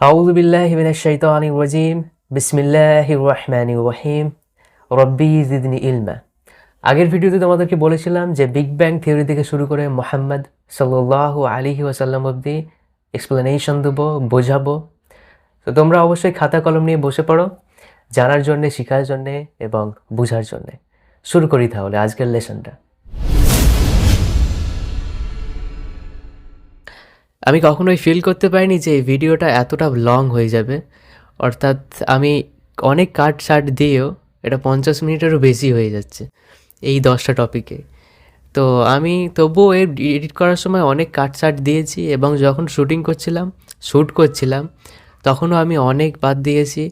أعوذ بالله من الشيطان الرجيم بسم الله الرحمن الرحيم রব্বি জিদনি ইলমা আগের ভিডিওতে তোমাদেরকে বলেছিলাম যে বিগ ব্যাং থিওরি থেকে শুরু করে মোহাম্মদ সাল্লাহ আলিহি ওয়াসাল্লাম অব্দি এক্সপ্লেনেশন দেবো বোঝাবো তো তোমরা অবশ্যই খাতা কলম নিয়ে বসে পড়ো জানার জন্যে শেখার জন্যে এবং বোঝার জন্যে শুরু করি তাহলে আজকের লেসনটা আমি কখনোই ফিল করতে পারিনি যে এই ভিডিওটা এতটা লং হয়ে যাবে। অর্থাৎ আমি অনেক কাট শার্ট দিয়েও এটা পঞ্চাশ মিনিটেরও বেশি হয়ে যাচ্ছে এই দশটা টপিকে তো আমি তবুও এর এডিট করার সময় অনেক কাট শার্ট দিয়েছি এবং যখন শুটিং করছিলাম শ্যুট করছিলাম, তখনও আমি অনেক বাদ দিয়েছি।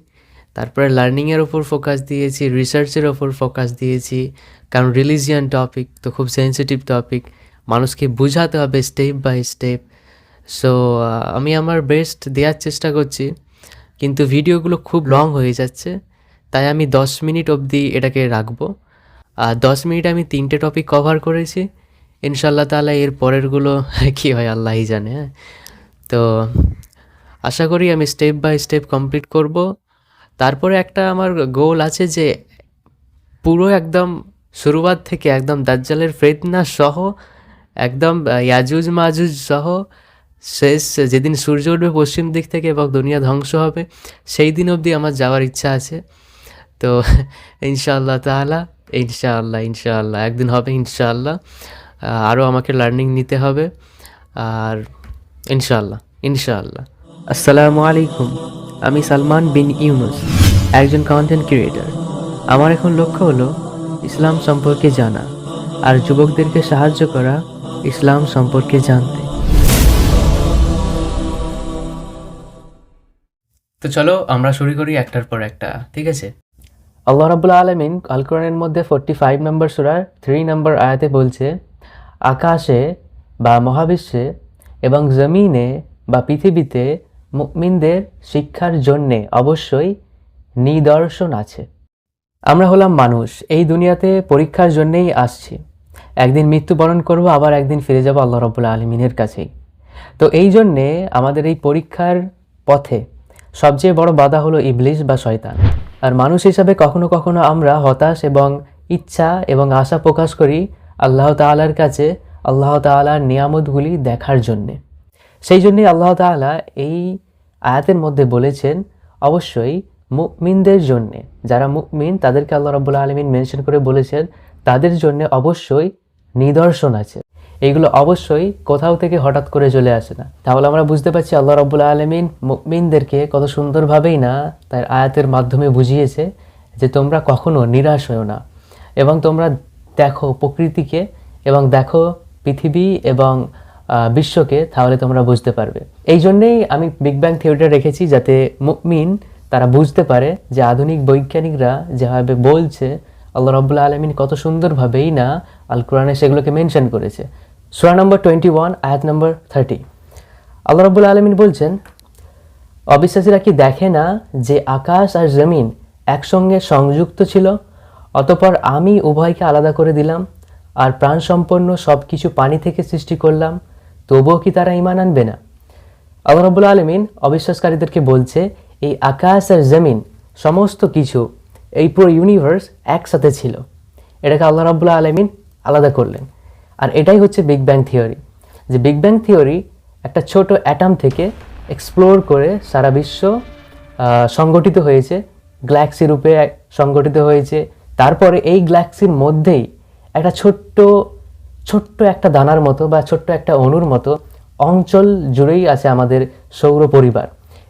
তারপরে লার্নিংয়ের ওপর ফোকাস দিয়েছি রিসার্চের ওপর ফোকাস দিয়েছি, কারণ রিলিজিয়ান টপিক তো খুব সেন্সিটিভ টপিক মানুষকে বোঝাতে হবে স্টেপ বাই স্টেপ সো আমি আমার বেস্ট দেওয়ার চেষ্টা করছি, কিন্তু ভিডিওগুলো খুব লং হয়ে যাচ্ছে, তাই আমি দশ মিনিট অবধি এটাকে রাখব। আর দশ মিনিট আমি তিনটে টপিক কভার করেছি ইনশাল্লাহ তাহলে এর পরেরগুলো কী হয় আল্লাহই জানে হ্যাঁ। তো, আশা করি আমি স্টেপ বাই স্টেপ কমপ্লিট করব। তারপরে একটা আমার গোল আছে যে, পুরো একদম শুরুয়াত থেকে একদম দাজ্জালের ফেতনা সহ, একদম ইয়াজুজ মাজুজ সহ শেষ, যেদিন সূর্য উঠবে পশ্চিম দিক থেকে এবং দুনিয়া ধ্বংস হবে, সেই দিন অবধি আমার যাওয়ার ইচ্ছা আছে। তো ইনশাআল্লাহ তাহলা ইনশাআল্লাহ ইনশাআল্লাহ, একদিন হবে ইনশাআল্লাহ। আরও আমাকে লার্নিং নিতে হবে। আর ইনশাআল্লাহ ইনশাআল্লাহ। আসসালামু আলাইকুম, আমি সালমান বিন ইউনুস, একজন কন্টেন্ট ক্রিয়েটার আমার এখন লক্ষ্য হলো ইসলাম সম্পর্কে জানা, আর যুবকদেরকে সাহায্য করা ইসলাম সম্পর্কে জানতে। তো চলো আমরা শুরু করি একটার পর একটা, ঠিক আছে? আল্লাহ রাবুল্লাহ আলমিন আল কোরআনের মধ্যে ফোরটি ফাইভ নম্বর সুরার থ্রি নম্বর আয়াতে বলছে, আকাশে বা মহাবিশ্বে এবং জমিনে বা পৃথিবীতে মুমিনদের শিক্ষার জন্যে অবশ্যই নিদর্শন আছে। আমরা হলাম মানুষ, এই দুনিয়াতে পরীক্ষার জন্যেই আসছি। একদিন মৃত্যুবরণ করব, আবার একদিন ফিরে যাব আল্লাহ রবুল্লা আলমিনের কাছেই। তো এই জন্যে আমাদের এই পরীক্ষার পথে সবচেয়ে বড় বাধা হলো ইবলিশ বা শয়তান। আর মানুষ হিসাবে কখনো কখনো আমরা হতাশ এবং ইচ্ছা এবং আশা প্রকাশ করি আল্লাহ তাআলার কাছে, আল্লাহ তাআলার নিয়ামতগুলি দেখার জন্যে। সেই জন্যই আল্লাহ তাআলা এই আয়াতের মধ্যে বলেছেন, অবশ্যই মুমিনদের জন্যে, যারা মুমিন তাদেরকে আল্লাহ রাব্বুল আলমিন মেনশন করে বলেছেন, তাদের জন্য অবশ্যই নিদর্শন আছে। এইগুলো অবশ্যই কোথাও থেকে হঠাৎ করে চলে আসে না। তাহলে আমরা বুঝতে পারছি আল্লাহ রাব্বুল আলমিন মুমিনদেরকে কত সুন্দরভাবেই না তার আয়াতের মাধ্যমে বুঝিয়েছে যে তোমরা কখনো নিরাশ হও না এবং তোমরা দেখো প্রকৃতিকে এবং দেখো পৃথিবী এবং বিশ্বকে, তাহলে তোমরা বুঝতে পারবে। এই জন্যেই আমি বিগ ব্যাং থিওরিটা রেখেছি যাতে মুমিন তারা বুঝতে পারে যে আধুনিক বৈজ্ঞানিকরা যেভাবে বলছে, আল্লাহ রব্বুল্লা আলমিন কত সুন্দরভাবেই না আল কোরআনে সেগুলোকে মেনশন করেছে। সোয়া নম্বর টোয়েন্টি ওয়ান আয়াত নম্বর থার্টি আল্লাহ রব্বুল্লা আলমিন বলছেন, অবিশ্বাসীরা কি দেখে না যে আকাশ আর জমিন একসঙ্গে সংযুক্ত ছিল, অতপর আমি উভয়কে আলাদা করে দিলাম আর প্রাণসম্পন্ন সব কিছু পানি থেকে সৃষ্টি করলাম, তবুও কি তারা ইমান আনবে না? আল্লাহ রব্বুল আলমিন অবিশ্বাসকারীদেরকে বলছে, এই আকাশ আর জমিন সমস্ত কিছু এই পুরো ইউনিভার্স একসাথে ছিল। এটাকে আল্লাহ রাবুল্লাহ আলমিন আলাদা করলেন। আর এটাই হচ্ছে বিগ ব্যাং থিওরি যে বিগ ব্যাং থিওরি একটা ছোট অ্যাটাম থেকে এক্সপ্লোর করে সারা বিশ্ব সংগঠিত হয়েছে। গ্যালাক্সি রূপে সংগঠিত হয়েছে। তারপরে এই গ্যালাক্সির মধ্যেই একটা ছোট্ট ছোট্ট একটা দানার মতো বা ছোট্ট একটা অণুর মতো অঞ্চল জুড়েই আছে আমাদের সৌর পরিবার।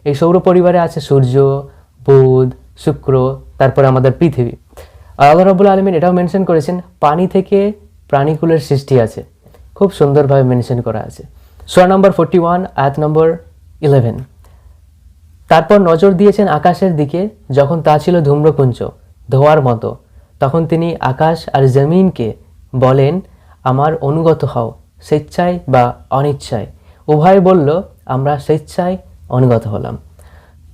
এই সৌর পরিবারে আছে সূর্য, বুধ, শুক্র, তারপরে আমাদের পৃথিবী। আল্লাহ রবুল্লা আলমিন এটাও মেনশন করেছেন, পানি থেকে প্রাণীকুলের সৃষ্টি আছে। খুব সুন্দরভাবে মেনশন করা আছে। সোয়া নম্বর ফোরটি ওয়ান, আয়াত নম্বর ইলেভেন। তারপর নজর দিয়েছেন আকাশের দিকে, যখন তা ছিল ধূম্রপুঞ্জ, ধোয়ার মতো। তখন তিনি আকাশ আর জমিনকে বলেন, আমার অনুগত হও, স্বেচ্ছায় বা অনিচ্ছায়। উভয় বলল, আমরা স্বেচ্ছায় অনুগত হলাম।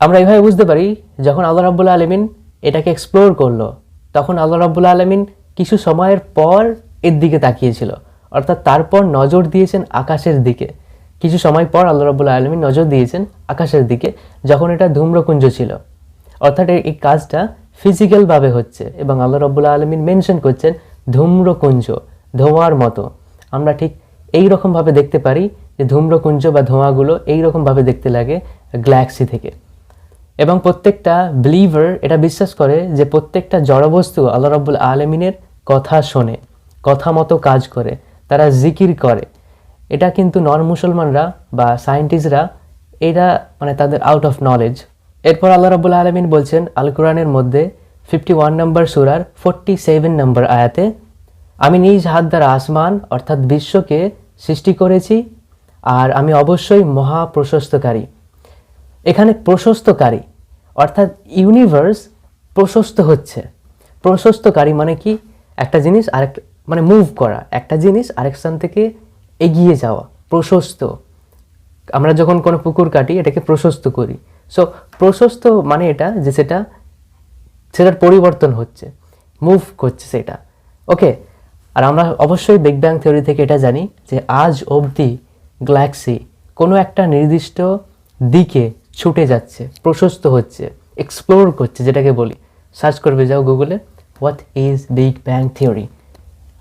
আমরা এভাবে বুঝতে পারি, যখন আল্লাহ রাবুল্লা আলমিন এটাকে এক্সপ্লোর করল, তখন আল্লাহ রাবুল্লা আলমিন কিছু সময়ের পর এর দিকে তাকিয়েছিল। অর্থাৎ তারপর নজর দিয়েছেন আকাশের দিকে। কিছু সময় পর আল্লাহ রাবুল আলমী নজর দিয়েছেন আকাশের দিকে, যখন এটা ধূম্রকুঞ্জ ছিল। অর্থাৎ এই- কাজটা ফিজিক্যালভাবে হচ্ছে এবং আল্লাহ রব্বুল্লা আলমিন মেনশন করছেন ধূম্রকুঞ্জ, ধোঁয়ার মতো। আমরা ঠিক এই রকমভাবে দেখতে পারি যে ধূম্রকুঞ্জ বা ধোঁয়াগুলো এই রকমভাবে দেখতে লাগে গ্যালাক্সি থেকে। এবং প্রত্যেকটা বিলিভার এটা বিশ্বাস করে যে প্রত্যেকটা জড়বস্তু আল্লাহ রব্বুল আলমিনের কথা শোনে। কথা মতো কাজ করে, তারা জিকির করে। এটা কিন্তু নন মুসলমানরা বা সায়েন্টিস্টরা এটা মানে তাদের আউট অফ নলেজ এরপর আল্লাহ রব্বুল আলমিন বলছেন আল কোরআনের মধ্যে ফিফটি ওয়ান নম্বর সুরার ফোরটি সেভেন নম্বর আয়াতে, আমি নিজ হাত দ্বারা আসমান অর্থাৎ বিশ্বকে সৃষ্টি করেছি, আর আমি অবশ্যই মহা প্রশস্তকারী এখানে প্রশস্তকারী, অর্থাৎ ইউনিভার্স প্রশস্ত হচ্ছে। প্রশস্তকারী মানে কি? একটা জিনিস আরেক মানে মুভ করা। একটা জিনিস আরেক স্থান থেকে এগিয়ে যাওয়া, প্রশস্ত। আমরা যখন কোনো পুকুর কাটি, এটাকে প্রশস্ত করি। সো প্রশস্ত মানে এটা যে সেটা, সেটার পরিবর্তন হচ্ছে মুভ করছে সেটা। ওকে আর আমরা অবশ্যই বিগ ব্যাং থিওরি থেকে এটা জানি যে আজ অবধি গ্যালাক্সি কোনো একটা নির্দিষ্ট দিকে ছুটে যাচ্ছে, প্রশস্ত হচ্ছে এক্সপ্লোর করছে, যেটাকে বলি। সার্চ করবে যাও গুগলে what is big bang theory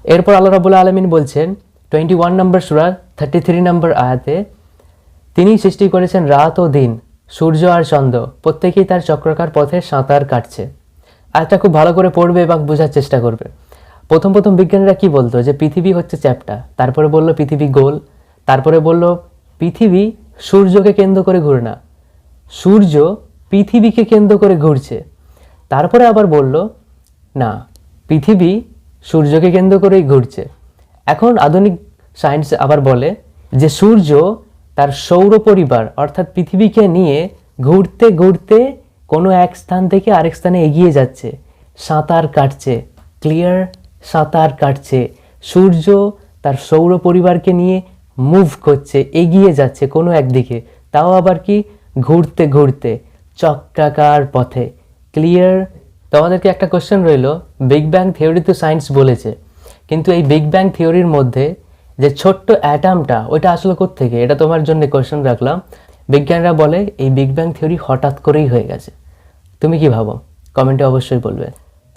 এরপর আল্লাহ রাবুল্লাহ আলমিন বলছেন টোয়েন্টি ওয়ান নম্বর সুরা থার্টি থ্রি নম্বর আয়াতে তিনি সৃষ্টি করেছেন রাত ও দিন, সূর্য আর চন্দ্র, প্রত্যেকেই তার চক্রাকার পথে সাঁতার কাটছে। আয়টা খুব ভালো করে পড়বে এবং বোঝার চেষ্টা করবে। প্রথম প্রথম বিজ্ঞানীরা কি বলতো যে, পৃথিবী হচ্ছে চ্যাপ্টা। তারপরে বলল, পৃথিবী গোল। তারপরে বলল, পৃথিবী সূর্যকে কেন্দ্র করে ঘুরে না সূর্য পৃথিবীকে কেন্দ্র করে ঘুরছে। তারপরে আবার বলল, না, পৃথিবী সূর্যকে কেন্দ্র করেই ঘুরছে। এখন আধুনিক সায়েন্স আবার বলে যে সূর্য তার সৌর পরিবার, অর্থাৎ পৃথিবীকে নিয়ে ঘুরতে ঘুরতে কোনো এক স্থান থেকে আরেক স্থানে এগিয়ে যাচ্ছে। সাঁতার কাটছে ক্লিয়ার সাঁতার কাটছে। সূর্য তার সৌর পরিবারকে নিয়ে মুভ করছে, এগিয়ে যাচ্ছে কোনো একদিকে তাও আবার কি? ঘুরতে ঘুরতে, চক্রাকার পথে ক্লিয়ার তোমাদেরকে একটা কোশ্চেন রইল বিগ ব্যাং থিওরি তো সায়েন্স বলেছে, কিন্তু এই বিগ ব্যাং থিওরির মধ্যে যে ছোট্ট অ্যাটামটা ওইটা আসলে থেকে এটা তোমার জন্য কোশ্চেন রাখলাম। বিজ্ঞানীরা বলে এই বিগ ব্যাং থিওরি হঠাৎ করেই হয়ে গেছে। তুমি কি ভাবো? কমেন্টে অবশ্যই বলবে।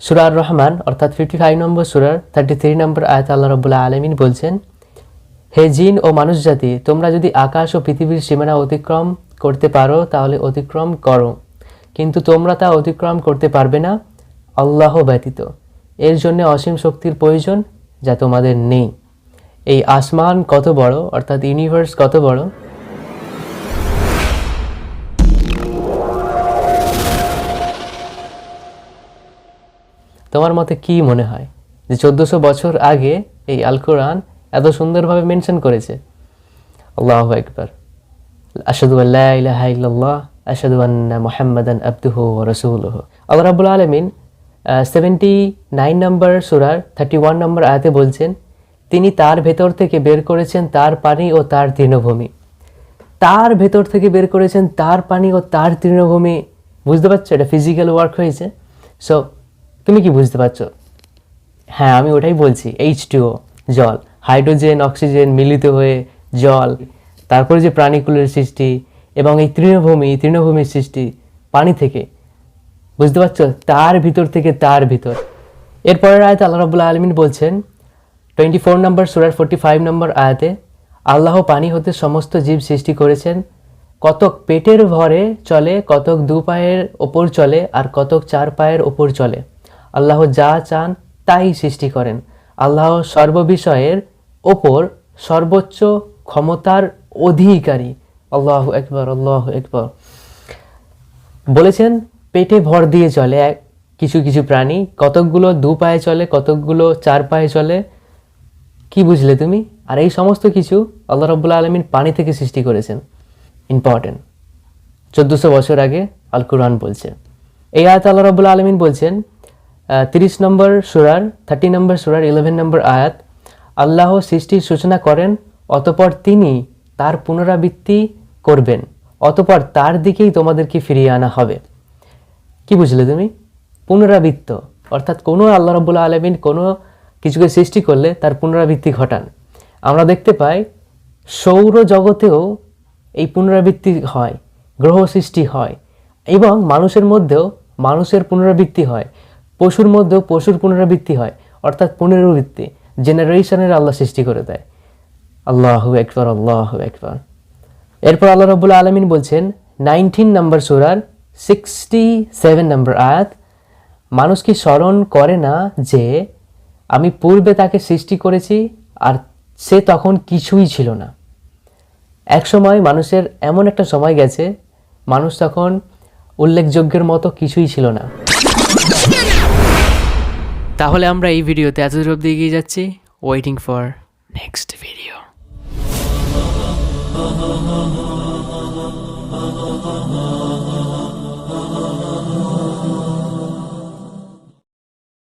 সুরার রহমান, অর্থাৎ ফিফটি ফাইভ নম্বর সুরার থার্টি থ্রি নম্বর আয়ত আল্লাহ রবুল্লাহ আলমিন বলছেন, হে জিন ও মানুষ জাতি, তোমরা যদি আকাশ ও পৃথিবীর সীমানা অতিক্রম করতে পারো, তাহলে অতিক্রম করো। কিন্তু তোমরা তা অতিক্রম করতে পারবে না, আল্লাহ ব্যতীত। এর জন্য অসীম শক্তির প্রয়োজন যা তোমাদের নেই। এই আসমান কত বড়, অর্থাৎ ইউনিভার্স কত বড়? তোমার মতে কি মনে হয় যে চোদ্দশো বছর আগে এই আল কোরআন এত সুন্দরভাবে মেনশন করেছে? আল্লাহ একবার আসাদু আল্লাহ আন্না মোহাম্মদান আব্দুহু রসুলহ আল্লাহ রাবুল আলমিন সেভেন্টি নাইন নম্বর সুরার থার্টি ওয়ান নম্বর আয়াতে বলছেন, তিনি তার ভেতর থেকে বের করেছেন তার পানি ও তার তৃণভূমি। তার ভেতর থেকে বের করেছেন তার পানি ও তার তৃণভূমি। বুঝতে পারছ? এটা ফিজিক্যাল ওয়ার্ক হয়েছে। সো তুমি কি বুঝতে পারছ? হ্যাঁ আমি ওটাই বলছি এইচ টুও জল হাইড্রোজেন অক্সিজেন মিলিত হয়ে জল, তারপরে যে প্রাণীকুলের সৃষ্টি এবং এই তৃণভূমি তৃণভূমির সৃষ্টি পানি থেকে, বুঝতে পারছ? তার ভিতর থেকে তার ভিতর। এরপরের আয়তে আল্লাহ রাবুল্লাহ আলমিন বলছেন টোয়েন্টি ফোর নম্বর সুরার ফোর্টি ফাইভ নম্বর আয়াতে, আল্লাহ পানি হতে সমস্ত জীব সৃষ্টি করেছেন। কতক পেটের ভরে চলে, কতক দু পায়ের ওপর চলে, আর কতক চার পায়ের ওপর চলে। আল্লাহ যা চান তাই সৃষ্টি করেন। আল্লাহ সর্ববিষয়ের ওপর সর্বোচ্চ ক্ষমতার অধিকারী। আল্লাহ একবার আল্লাহ একবার। বলেছেন, পেটে ভর দিয়ে চলে কিছু কিছু প্রাণী। কতকগুলো দু পায়ে চলে, কতকগুলো চার পায়ে চলে। কি বুঝলে তুমি? আর এই সমস্ত কিছু আল্লাহ রব্বুল্লা আলমিন পানি থেকে সৃষ্টি করেছেন। ইম্পর্টেন্ট চোদ্দোশো বছর আগে আল কুরআন বলছে। এই আয়াত আল্লাহ রব্বুল্লা আলমিন বলছেন তিরিশ নম্বর সুরার থার্টি নম্বর সুরার ইলেভেন নম্বর আয়াত, আল্লাহ সৃষ্টির সূচনা করেন, অতপর তিনি তার পুনরাবৃত্তি করবেন, অতপর তার দিকেই তোমাদেরকে ফিরিয়ে আনা হবে। কি বুঝলে তুমি? পুনরাবৃত্ত, অর্থাৎ কোনো আল্লাহ রব্বুল্লা আলমিন কোনো কিছুকে সৃষ্টি করলে তার পুনরাবৃত্তি ঘটান। আমরা দেখতে পাই, সৌর জগতেও এই পুনরাবৃত্তি হয়, গ্রহ সৃষ্টি হয়, এবং মানুষের মধ্যেও মানুষের পুনরাবৃত্তি হয়, পশুর মধ্যেও পশুর পুনরাবৃত্তি হয়, অর্থাৎ পুনরাবৃত্তি জেনারেশনের আল্লাহ সৃষ্টি করে দেয়। আল্লাহু একবার আল্লাহু একবার। এরপর আল্লাহ রবুল্লা আলমিন বলছেন, নাইনটিন নাম্বার সুরার সিক্সটি সেভেন নাম্বার আয়াত, মানুষ কি স্মরণ করে না যে আমি পূর্বে তাকে সৃষ্টি করেছি আর সে তখন কিছুই ছিল না? এক সময় মানুষের এমন একটা সময় গেছে, মানুষ তখন উল্লেখযোগ্যের মতো কিছুই ছিল না। তাহলে আমরা এই ভিডিওতে এত দূর অব্দি এগিয়ে যাচ্ছি। Waiting for next video Oh, oh, oh. oh.